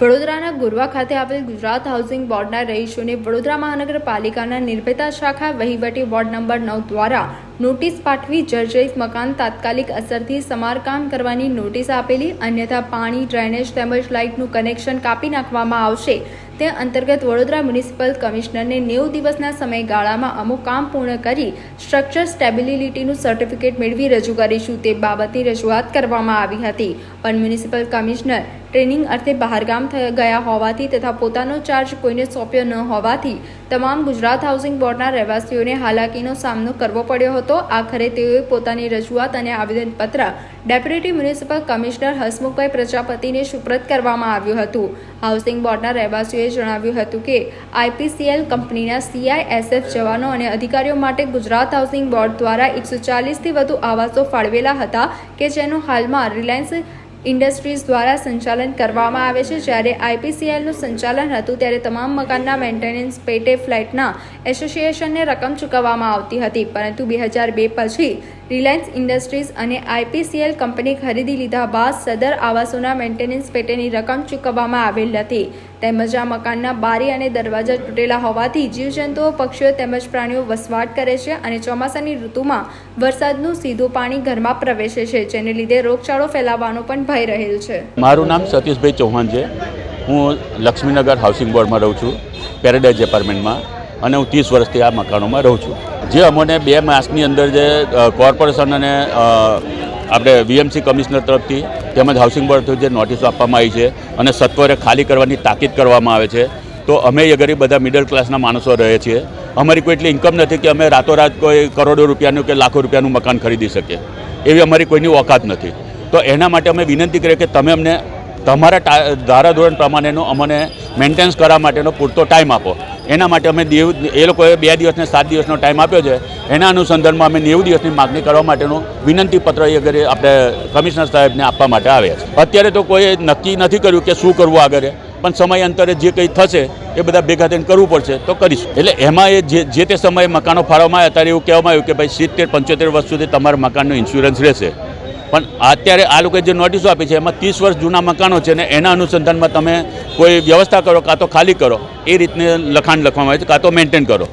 વડોદરાના ગુરવા ખાતે આવેલ ગુજરાત હાઉસિંગ બોર્ડના રહીશોને વડોદરા મહાનગરપાલિકાના નિર્ભયતા શાખા વહીવટી વોર્ડ નંબર નવ દ્વારા નોટિસ પાઠવી જર્જરિત મકાન તાત્કાલિક અસરથી સમારકામ કરવાની નોટિસ આપેલી, અન્યથા પાણી, ડ્રેનેજ તેમજ લાઇટનું કનેક્શન કાપી નાખવામાં આવશે. તે અંતર્ગત વડોદરા મ્યુનિસિપલ કમિશનરને નેવું દિવસના સમયગાળામાં અમુક કામ પૂર્ણ કરી સ્ટ્રક્ચર સ્ટેબિલિટીનું સર્ટિફિકેટ મેળવી રજૂ કરીશું તે બાબતની રજૂઆત કરવામાં આવી હતી. પણ મ્યુનિસિપલ કમિશનર ટ્રેનિંગ અર્થે બહારગામ થઈ ગયા હોવાથી તથા પોતાનો ચાર્જ કોઈને સોંપ્યો ન હોવાથી તમામ ગુજરાત હાઉસિંગ બોર્ડના રહેવાસીઓને હાલાકીનો સામનો કરવો પડ્યો હતો. આખરે તેઓએ પોતાની રજૂઆત અને આવેદનપત્ર ડેપ્યુટી મ્યુનિસિપલ કમિશનર હસમુખભાઈ પ્રજાપતિને સુપ્રત કરવામાં આવ્યું હતું. હાઉસિંગ બોર્ડના રહેવાસીઓએ જણાવ્યું હતું કે આઈપીસીએલ કંપનીના સીઆઈએસએફ જવાનો અને અધિકારીઓ માટે ગુજરાત હાઉસિંગ બોર્ડ દ્વારા એકસો ચાલીસથી વધુ આવાસો ફાળવેલા હતા કે જેનું હાલમાં રિલાયન્સ ઇન્ડસ્ટ્રીઝ દ્વારા સંચાલન કરવામાં આવે છે. જ્યારે આઈપીસીએલનું સંચાલન હતું, ત્યારે તમામ મકાનના મેન્ટેનન્સ, પેટે, ફ્લેટના એસોસિએશનને રકમ ચૂકવવામાં આવતી હતી. પરંતુ બે હજાર બે પછી રિલાયન્સ ઇન્ડસ્ટ્રીઝ અને આઈપીસીએલ કંપની ખરીદી લીધા બાદ સદર આવાસોના મેન્ટેનન્સ પેટેની રકમ ચૂકવવામાં આવેલ નથી તેમજ આ મકાનના બારી અને દરવાજા તૂટેલા હોવાથી જીવજંતુઓ, પક્ષીઓ તેમજ પ્રાણીઓ વસવાટ કરે છે અને ચોમાસાની ઋતુમાં વરસાદનું સીધું પાણી ઘરમાં પ્રવેશે છે, જેને લીધે રોગચાળો ફેલાવાનો પણ ભય રહેલ છે. મારું નામ સતીશભાઈ ચૌહાણ છે. હું લક્ષ્મીનગર હાઉસિંગ બોર્ડમાં રહું છું પેરેડાઇઝ એપાર્ટમેન્ટમાં અને હું ત્રીસ વર્ષથી આ મકાનોમાં રહું છું. જે અમને બે માસની અંદર જે કોર્પોરેશન અને આપણે વીએમસી કમિશનર તરફથી તેમજ હાઉસિંગ બોર્ડ તરફથી જે નોટિસો આપવામાં આવી છે અને સત્વરે ખાલી કરવાની તાકીદ કરવામાં આવે છે, તો અમે એ ગરીબ બધા મિડલ ક્લાસના માણસો રહે છીએ. અમારી કોઈ એટલી ઇન્કમ નથી કે અમે રાતોરાત કોઈ કરોડો રૂપિયાનું કે લાખો રૂપિયાનું મકાન ખરીદી શકીએ. એવી અમારી કોઈની ઓકાત નથી. તો એના માટે અમે વિનંતી કરીએ કે તમે અમને તમારા ધારાધોરણ પ્રમાણેનો અમને મેન્ટેનન્સ કરવા માટેનો પૂરતો ટાઈમ આપો. એના માટે અમે દેવ એ લોકોએ બે દિવસને સાત દિવસનો ટાઈમ આપ્યો છે. એના અનુસંધાનમાં અમે નેવું દિવસની માગણી કરવા માટેનું વિનંતી પત્ર એ ઘરે આપણે કમિશનર સાહેબને આપવા માટે આવ્યા છે. અત્યારે તો કોઈ નક્કી નથી કર્યું કે શું કરવું આગળ પણ સમય અંતરે જે કંઈ થશે એ બધા ભેગા થઈને કરવું પડશે તો કરીશું. એટલે એમાં એ જે જે તે સમયે મકાનો ફાળવવામાં આવ્યા, ત્યારે એવું કહેવામાં આવ્યું કે ભાઈ સિત્તેર પંચોતેર વર્ષ સુધી તમારા મકાનનો ઇન્સ્યોરન્સ રહેશે. પણ અત્યારે આ લોકોએ જે નોટિસો આપી છે, એમાં ત્રીસ વર્ષ જૂના મકાનો છે ને એના અનુસંધાનમાં તમે કોઈ વ્યવસ્થા કરો, કાં તો ખાલી કરો, એ રીતને લખાણ લખવામાં આવે છે, કાં તો મેન્ટેન કરો.